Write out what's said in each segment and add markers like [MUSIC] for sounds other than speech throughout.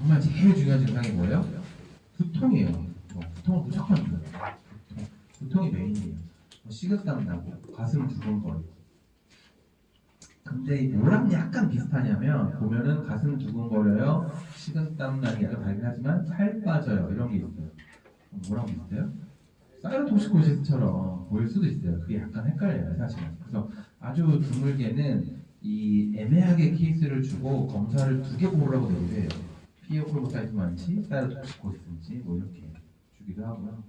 정말 제일 중요한 증상이 뭐예요? 두통이에요. 뭐, 두통은 무조건 있어요. 두통. 두통이 메인이에요. 뭐 식은땀 나고 가슴 두근거리고. 근데 이 뭐랑 약간 비슷하냐면 보면은 가슴 두근거려요, 식은땀 나기 약간 다르긴 하지만 살 빠져요 이런 게 있어요. 뭐랑 비슷해요? 사이로톡시코시스처럼 보일 수도 있어요. 그게 약간 헷갈려요 사실은. 그래서 아주 드물게는 이 애매하게 케이스를 주고 검사를 두 개 보라고 내려요. 피오크로모사이트만치, 사이로톡시코시스인지 뭐 이렇게 주기도 하고요.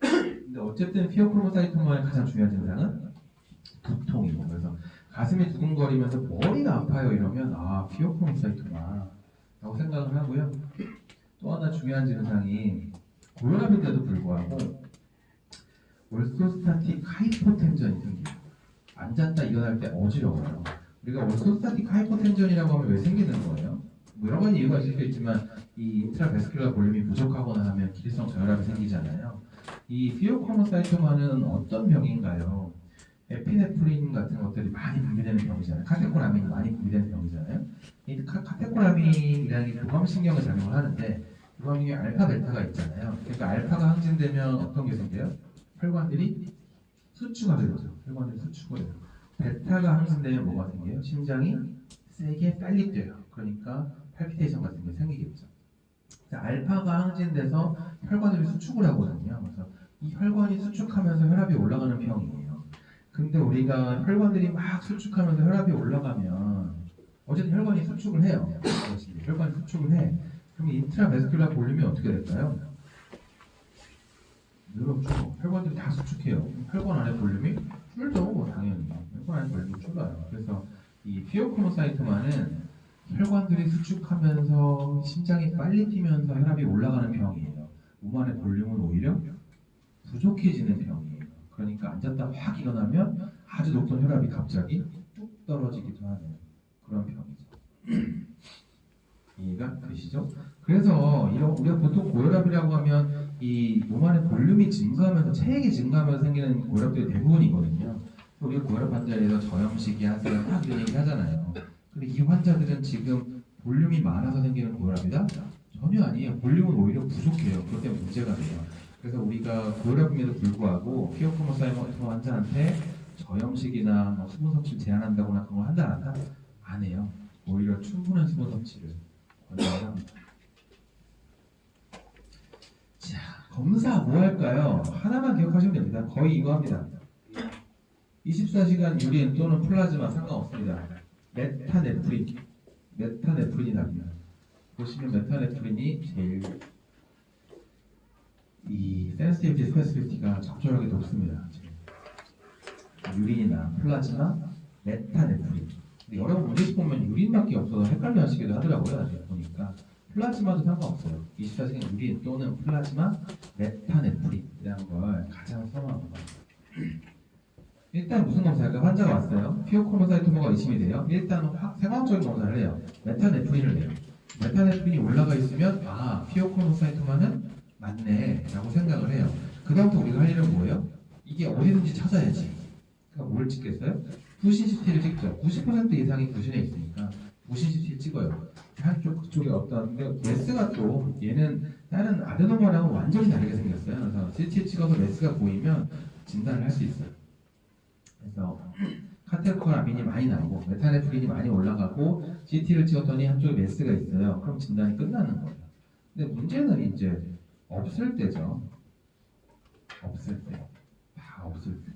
근데 어쨌든 피오크로모사이트만의 가장 중요한 증상은 두통이고 그래서 가슴이 두근거리면서 머리가 아파요 이러면 아 피오크로모사이트만 라고 생각을 하고요. 또 하나 중요한 증상이 고혈압인데도 불구하고 올소스타틱 하이포텐전이 생겨요. 앉았다 일어날 때 어지러워요. 우리가 올소스타틱 하이포텐전이라고 하면 왜 생기는 거예요? 뭐 여러 가지 이유가 있을 수 있지만 이 인트라베스큘러 볼륨이 부족하거나 하면 기립성 저혈압이 생기잖아요. 이 피오코모사이토마는 어떤 병인가요? 에피네프린 같은 것들이 많이 분비되는 병이잖아요. 카테코라민이 많이 분비되는 병이잖아요. 이 카, 카테코라민이라는 게 교감신경을 작용을 하는데 교감신경 알파 베타가 있잖아요. 그러니까 알파가 항진되면 어떤 게 생겨요? 혈관들이 수축가 되죠. 혈관들이 수축을 해요. 베타가 항진되면 뭐가 생겨요? 심장이 세게 빨리 뛰어요. 그러니까 팔피테이션 같은 게 생기겠죠. 자, 알파가 항진돼서 혈관들이 수축을 하거든요. 그래서 이 혈관이 수축하면서 혈압이 올라가는 병이에요. 근데 우리가 혈관들이 막 수축하면서 혈압이 올라가면 어쨌든 혈관이 수축을 해요. 혈관이 수축을 해. 그럼 인트라베스큘라 볼륨이 어떻게 될까요? 늘어죠. 혈관들이 다 수축해요. 혈관 안에 볼륨이 줄죠. 뭐 당연히. 혈관 안에 볼륨이 줄어요. 그래서 이 피오크로모사이트만은 혈관들이 수축하면서 심장이 빨리 뛰면서 혈압이 올라가는 병이에요. 몸 안의 볼륨은 오히려 부족해지는 병이에요. 그러니까 앉았다 확 일어나면 아주 높은 혈압이 갑자기 뚝 떨어지기도 하는 그런 병이죠. [CLEARS THROAT] 이해가 되시죠? 그래서 이런 우리가 보통 고혈압이라고 하면 이 몸 안의 볼륨이 증가하면서 체액이 증가하면서 생기는 고혈압들이 대부분이거든요. 우리가 고혈압 환자에 대해서 저염식이 하세요 막 이런 얘기 하잖아요. 근데 이 환자들은 지금 볼륨이 많아서 생기는 고혈압이다? 전혀 아니에요. 볼륨은 오히려 부족해요. 그것 때문에 문제가 돼요. 그래서 우리가 고혈압임에도 불구하고 피오크모사이머 환자한테 저염식이나 뭐 수분 섭취를 제한한다거나 그런 거 한다 안 한다? 안 해요. 오히려 충분한 수분 섭취를 권장을 합니다. 자, 검사 뭐 할까요? 하나만 기억하시면 됩니다. 거의 이거 합니다. 24시간 유린 또는 플라즈마 상관없습니다. 메타네프린, 메타네프린이 납니다. 보시면 메타네프린이 제일 이 센시티비티 스페시피티가 적절하게 높습니다. 유린이나 플라즈마, 메타네프린. 근데 여러분 문제집 보면 유린밖에 없어서 헷갈려 하시기도 하더라고요. 나중에 보니까 플라즈마도 상관없어요. 24시간 유린 또는 플라즈마, 메타네프린이라는 걸 가장 선호하는 거예요. 일단 무슨 검사할까? 환자가 왔어요. 피오크로모사이토모가 의심이 돼요. 일단 확 생화학적인 검사를 해요. 메타네프린을 내요. 메타네프린이 올라가 있으면 아 피오크로모사이토마는 맞네 라고 생각을 해요. 그 다음부터 우리가 할 일은 뭐예요? 이게 어디든지 찾아야지. 그러니까 뭘 찍겠어요? 부신 CT를 찍죠. 90% 이상이 부신에 있으니까 부신 CT를 찍어요. 한쪽 그쪽에 근데 메스가 또 얘는 다른 아데노마랑은 완전히 다르게 생겼어요. 그래서 CT 찍어서 메스가 보이면 진단을 할 수 있어요. 그래서 카테코라민이 많이 나오고 메타네프린이 많이 올라가고 CT를 찍었더니 한쪽에 메스가 있어요. 그럼 진단이 끝나는 거예요. 근데 문제는 이제 없을 때죠. 없을 때. 다 없을 때.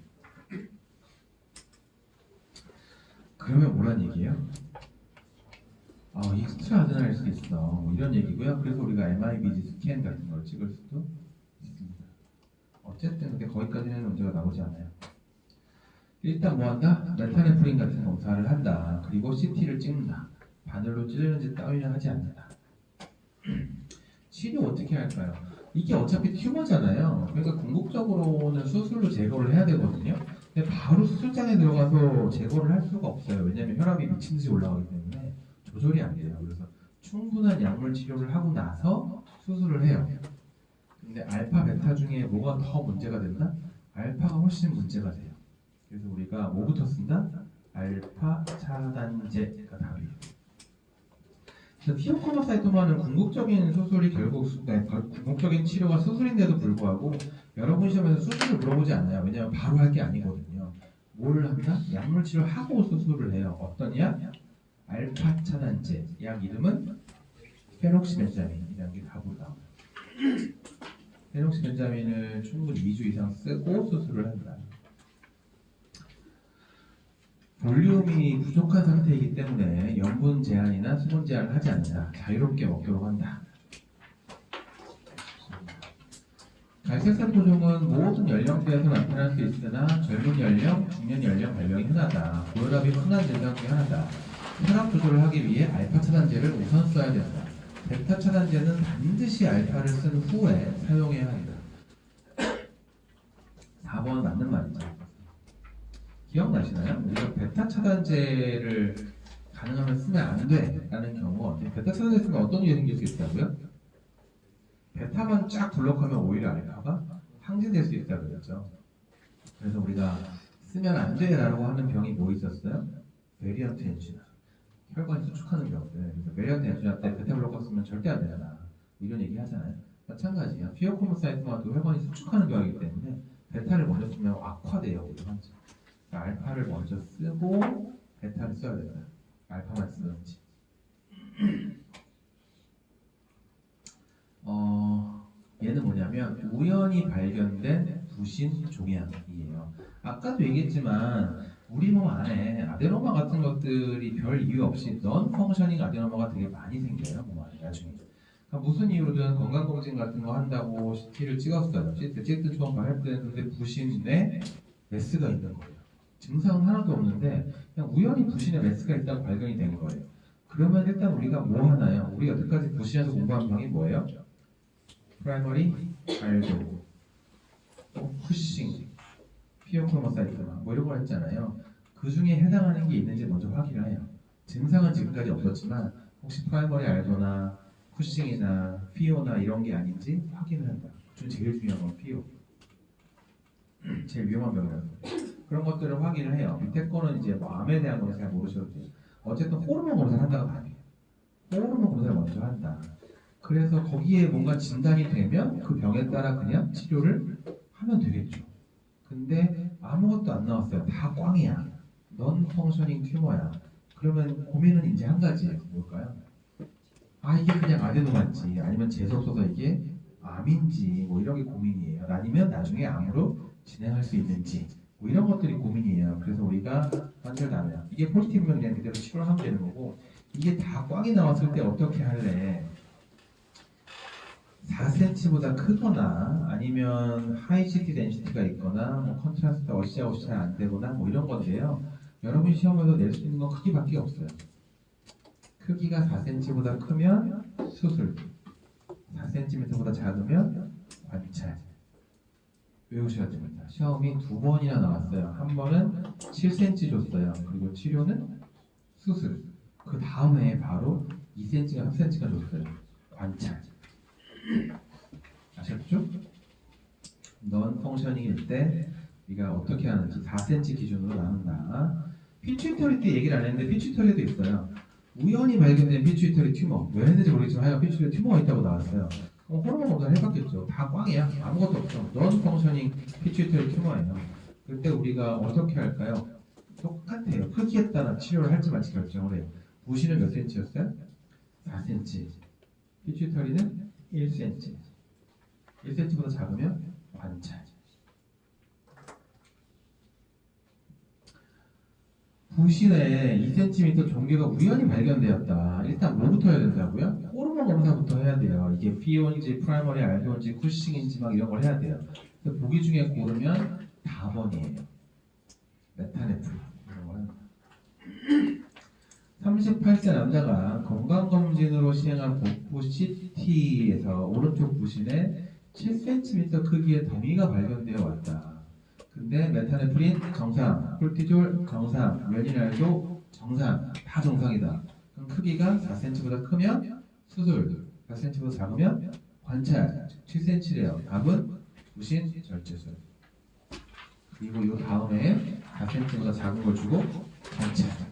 그러면 뭐란 얘기예요? 아, 익스트라 아드레날일 수도 있어. 뭐 이런 얘기고요. 그래서 우리가 MIBG 스캔 같은 걸 찍을 수도 있습니다. 어쨌든 근데 거기까지는 문제가 나오지 않아요. 일단 뭐 한다? 메타네프린 같은 검사를 한다. 그리고 CT를 찍는다. 바늘로 찌르는지 따위는 하지 않는다. [CLEARS THROAT] 치료 어떻게 할까요? 이게 어차피 튜머잖아요. 그러니까 궁극적으로는 수술로 제거를 해야 되거든요. 근데 바로 수술장에 들어가서 제거를 할 수가 없어요. 왜냐하면 혈압이 미친 듯이 올라가기 때문에 조절이 안 돼요. 그래서 충분한 약물 치료를 하고 나서 수술을 해요. 근데 알파, 베타 중에 뭐가 더 문제가 된다? 알파가 훨씬 문제가 돼요. 그래서 우리가 뭐부터 쓴다? 알파 차단제가 답이에요. 피오코마 사이토마는 궁극적인 수술이 결국 수- 네, 궁극적인 치료가 수술인데도 불구하고 여러분 시험에서 수술을 물어보지 않아요. 왜냐하면 바로 할 게 아니거든요. 뭘 한다? 약물 치료를 하고 수술을 해요. 어떤 약? 알파 차단제. 약 이름은 페녹시벤자민이라는 게 답으로 나와요. 페녹시벤자민을 충분히 2주 이상 쓰고 수술을 한다. 볼륨이 부족한 상태이기 때문에 염분 제한이나 수분 제한을 하지 않는다. 자유롭게 먹도록 한다. 갈색산 토종은 모든 연령대에서 나타날 수 있으나 젊은 연령, 중년 연령 발병이 흔하다. 고혈압이 흔한 증상 중에 하나다. 혈압 조절을 하기 위해 알파 차단제를 우선 써야 된다. 베타 차단제는 반드시 알파를 쓴 후에 사용해야 한다. [CLEARS THROAT] 4번 맞는 말이죠. 기억나시나요? 우리가 베타 차단제를 가능하면 쓰면 안 돼 라는 경우가 언제 베타 차단제 쓰면 어떤 생길 수 있다고요? 베타만 쫙 블록하면 오히려 알파가 항진될 수 있다고 그랬죠. 그래서 우리가 쓰면 안 돼라고 하는 병이 뭐 있었어요? 베리언트 엔지나 혈관이 수축하는 병들. 그래서 베리언트 엔지나 때 베타 블록커 쓰면 절대 안 되잖아. 이런 얘기 하잖아요. 마찬가지야. 피어코모사이트마도 혈관이 수축하는 병이기 때문에 베타를 먼저 쓰면 악화돼요. 우리 환자. 알파를 먼저 쓰고 베타를 써야 된다. 알파만 쓰든지. [CLEARS THROAT] 어, 얘는 뭐냐면 우연히 발견된 부신 종양이에요. 아까도 얘기했지만 우리 몸 안에 아데노마 같은 것들이 별 이유 없이 넌 펑셔닝 아데노마가 되게 많이 생겨요. 몸 안에 나중에. 그러니까 무슨 이유로든 건강검진 같은 거 한다고 CT를 찍었어요. CT 찍든 처음 발현됐는데 부신에 메스가 있는 거예요. 증상은 하나도 없는데 그냥 우연히 부신에 메스가 있다고 발견이 된 거예요. 그러면 일단 우리가 뭐 하나요? 우리 여태까지 부신에서 공부한 병이 뭐예요? 프라이머리 알도, 또 쿠싱, 피어 크로모사이트마 뭐 이런 걸 했잖아요. 그 중에 해당하는 게 있는지 먼저 확인을 해요. 증상은 지금까지 없었지만 혹시 프라이머리 알도나 쿠싱이나 피오나 이런 게 아닌지 확인을 한다. 그 제일 중요한 건 피오. 제일 위험한 병이라서 그런 것들을 확인을 해요. 밑에 거는 이제 뭐 암에 대한 거는 잘 모르셔도 돼요. 어쨌든 호르몬 검사를 한다고 봐요. 호르몬 검사를 먼저 한다. 그래서 거기에 뭔가 진단이 되면 그 병에 따라 그냥 치료를 하면 되겠죠. 근데 아무것도 안 나왔어요. 다 꽝이야. 넌 펑셔닝 튜머야. 그러면 고민은 이제 한 가지예요. 뭘까요? 아 이게 그냥 아데노마인지 아니면 재수 없어서 이게 암인지 뭐 이런 게 고민이에요. 아니면 나중에 암으로 진행할 수 있는지 뭐 이런 것들이 고민이에요. 그래서 우리가 나눠요. 이게 포지티브면 그냥 그대로 치료를 하면 되는 거고 이게 다 꽝이 나왔을 때 어떻게 할래? 4cm보다 크거나 아니면 하이 CT 덴시티가 있거나 뭐 컨트라스트 어시아웃이 잘안 되거나 뭐 이런 건데요. 여러분 시험에서 낼 수 있는 건 크기밖에 없어요. 크기가 4cm보다 크면 수술, 4cm보다 작으면 관찰. 외우셔야 됩니다. 시험이 두 번이나 나왔어요. 한 번은 7cm 줬어요. 그리고 치료는 수술. 그 다음에 바로 2cm가 3cm가 줬어요. 관찰. 아셨죠? 넌 펑셔닝일 때 우리가 어떻게 하는지 4cm 기준으로 나눈다. 피추이터리 때 얘기를 안 했는데 피추이터리도 있어요. 우연히 발견된 피추이터리 튜머. 왜 했는지 모르겠지만 하여 피추이터리 튜머가 있다고 나왔어요. 그럼 호르몬 검사를 해봤겠죠. 다 꽝이야. 아무것도 없어. 넌 펑셔닝 피추이터리 튜머예요. 그때 우리가 어떻게 할까요? 똑같아요. 크기에 따라 치료를 할지 말지 결정을 해요. 부시는 몇 cm였어요? 4cm. 피추이터리는 1cm. 1cm보다 작으면 관찰. 부신에 2cm 종괴가 우연히 발견되었다. 일단 뭐부터 해야 된다고요? 호르몬 검사부터 해야 돼요. 이게 피온인지 프라이머리 알도인지 쿠싱인지 막 이런 걸 해야 돼요. 보기 중에 고르면 4번이에요. 메타네프린 이런 거는 38세 남자가 건강검진으로 시행한 복부 CT에서 오른쪽 부신에 7cm 크기의 더미가 발견되어 왔다. 근데 메타네프린 정상, 콜티졸 정상, 면이날도 정상, 다 정상이다. 그럼 크기가 4cm보다 크면 수술, 4cm보다 작으면 관찰, 7cm래요. 답은 부신 절제술. 그리고 이 다음에 4cm보다 작은 걸 주고 관찰.